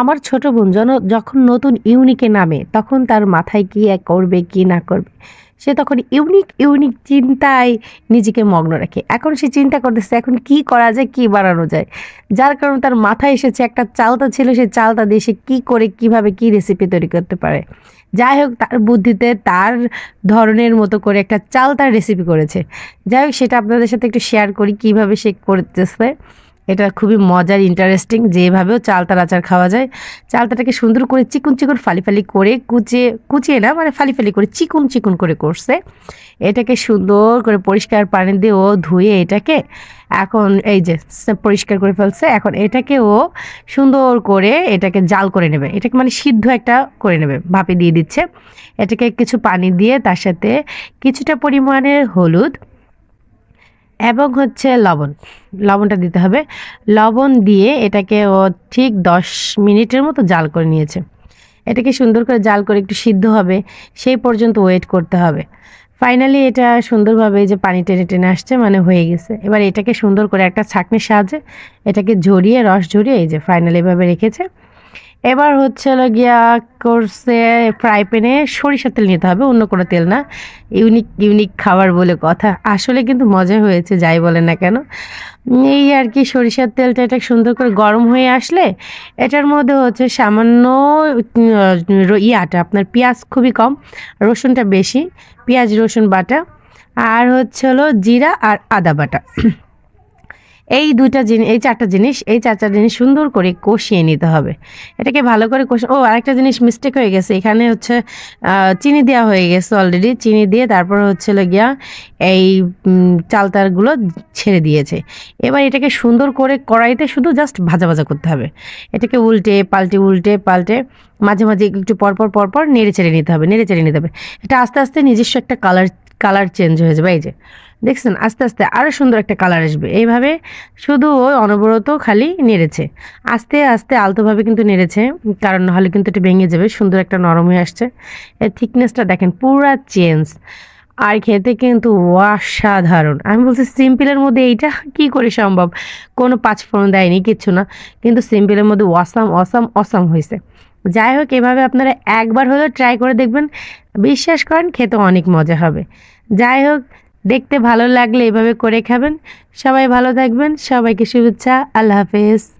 আমার ছোট বোন যখন নতুন ইউনিকে নামে, তখন তার মাথায় কি করবে, কি না করবে। সে তখন ইউনিক ইউনিক চিন্তায় নিজেকে মগ্ন রাখে। এখন সে চিন্তা করতেছে, এখন কি করা যায়, কি বানানো যায়? যার কারণে তার মাথায় এসেছে একটা চালতা ছিল, সে চালতা দিয়ে সে কী করে, কীভাবে কি রেসিপি তৈরি করতে পারে। যাই হোক, তার বুদ্ধিতে তার ধরনের মতো করে একটা চালতার রেসিপি করেছে। যাই হোক, সেটা আপনাদের সাথে একটু শেয়ার করি, কীভাবে সে করতেছে। এটা খুবই মজার ইন্টারেস্টিং যেভাবেও চালতার আচার খাওয়া যায়। চালতাটাকে সুন্দর করে চিকুন চিকুন ফালি ফালি করে কুচিয়ে কুচিয়ে না মানে ফালি ফালি করে চিকুন চিকুন করে করছে। এটাকে সুন্দর করে পরিষ্কার পানি দিয়ে ও ধুয়ে এটাকে এখন এই যে পরিষ্কার করে ফেলছে। এখন এটাকে ও সুন্দর করে এটাকে জাল করে নেবে। এটাকে মানে সিদ্ধ একটা করে নেবে, ভাপে দিয়ে দিচ্ছে। এটাকে কিছু পানি দিয়ে তার সাথে কিছুটা পরিমাণে হলুদ এবং হচ্ছে লবণ। লবণটা দিতে হবে। লবণ দিয়ে এটাকে ও ঠিক দশ মিনিটের মতো জাল করে নিয়েছে। এটাকে সুন্দর করে জাল করে একটু সিদ্ধ হবে। সেই পর্যন্ত ওয়েট করতে হবে। ফাইনালি এটা সুন্দরভাবে যে পানি টেনে টেনে আসছে মানে হয়ে গেছে। এবার এটাকে সুন্দর করে একটা ছাঁকনির সাহায্যে এটাকে ঝরিয়ে, রস ঝরিয়ে এই যে ফাইনালি এভাবে রেখেছে। এবার হচ্ছে গিয়া করছে ফ্রাই প্যানে সরিষার তেল নিতে হবে, অন্য কোনো তেল না। ইউনিক ইউনিক খাবার বলে কথা। আসলে কিন্তু মজা হয়েছে, যাই বলেন না কেন। এই আর কি সরিষার তেলটা এটা সুন্দর করে গরম হয়ে আসলে এটার মধ্যে হচ্ছে সামান্য ইয়াটা আপনার পেঁয়াজ খুবই কম, রসুনটা বেশি, পেঁয়াজ, রসুন বাটা, আর হচ্ছে হলো জিরা আর আদা বাটা। এই দুইটা জিনিস এই চারটা জিনিস, এই চারটা জিনিস সুন্দর করে কষিয়ে নিতে হবে। এটাকে ভালো করে কষে, ও, আরেকটা জিনিস মিস্টেক হয়ে গেছে। এখানে হচ্ছে চিনি দেওয়া হয়ে গেছে অলরেডি চিনি দিয়ে তারপর হচ্ছে গিয়া এই চালতারগুলো ছেড়ে দিয়েছে। এবার এটাকে সুন্দর করে কড়াইতে শুধু জাস্ট ভাজা ভাজা করতে হবে। এটাকে উল্টে, পাল্টে উল্টে, পাল্টে, মাঝে মাঝে একটু পরপর পরপর নেড়ে চেড়ে নিতে হবে নেড়ে চেড়ে নিতে হবে। এটা আস্তে আস্তে নিজস্ব একটা কালার কালার চেঞ্জ হয়ে যাবে, এই যে। দেখছেন, আস্তে আস্তে আরও সুন্দর একটা কালার আসবে। এইভাবে শুধু ওই অনবরত খালি নেড়েছে। আস্তে আস্তে আলতোভাবে কিন্তু নেড়েছে, কারণ নাহলে কিন্তু এটা ভেঙে যাবে, সুন্দর একটা নরম হয়ে আসছে। এর থিকনেসটা দেখেন, পুরা চেঞ্জ। আর খেতে কিন্তু অসাধারণ। আমি বলছি সিম্পলের মধ্যে এইটা কি করে সম্ভব? কোনো পাঁচফোড়ন দেয়নি, কিচ্ছু না। কিন্তু সিম্পলের মধ্যে অসাম অসাম অসাম হয়েছে যাই হোক, এভাবে আপনারা একবার হলেও ট্রাই করে দেখবেন। বিশ্বাস করেন, খেতে অনেক মজা হবে। যাই হোক, দেখতে ভালো লাগলে এভাবে করে খাবেন। সবাই ভালো থাকবেন, সবাইকে শুভেচ্ছা, আল্লাহ হাফেজ।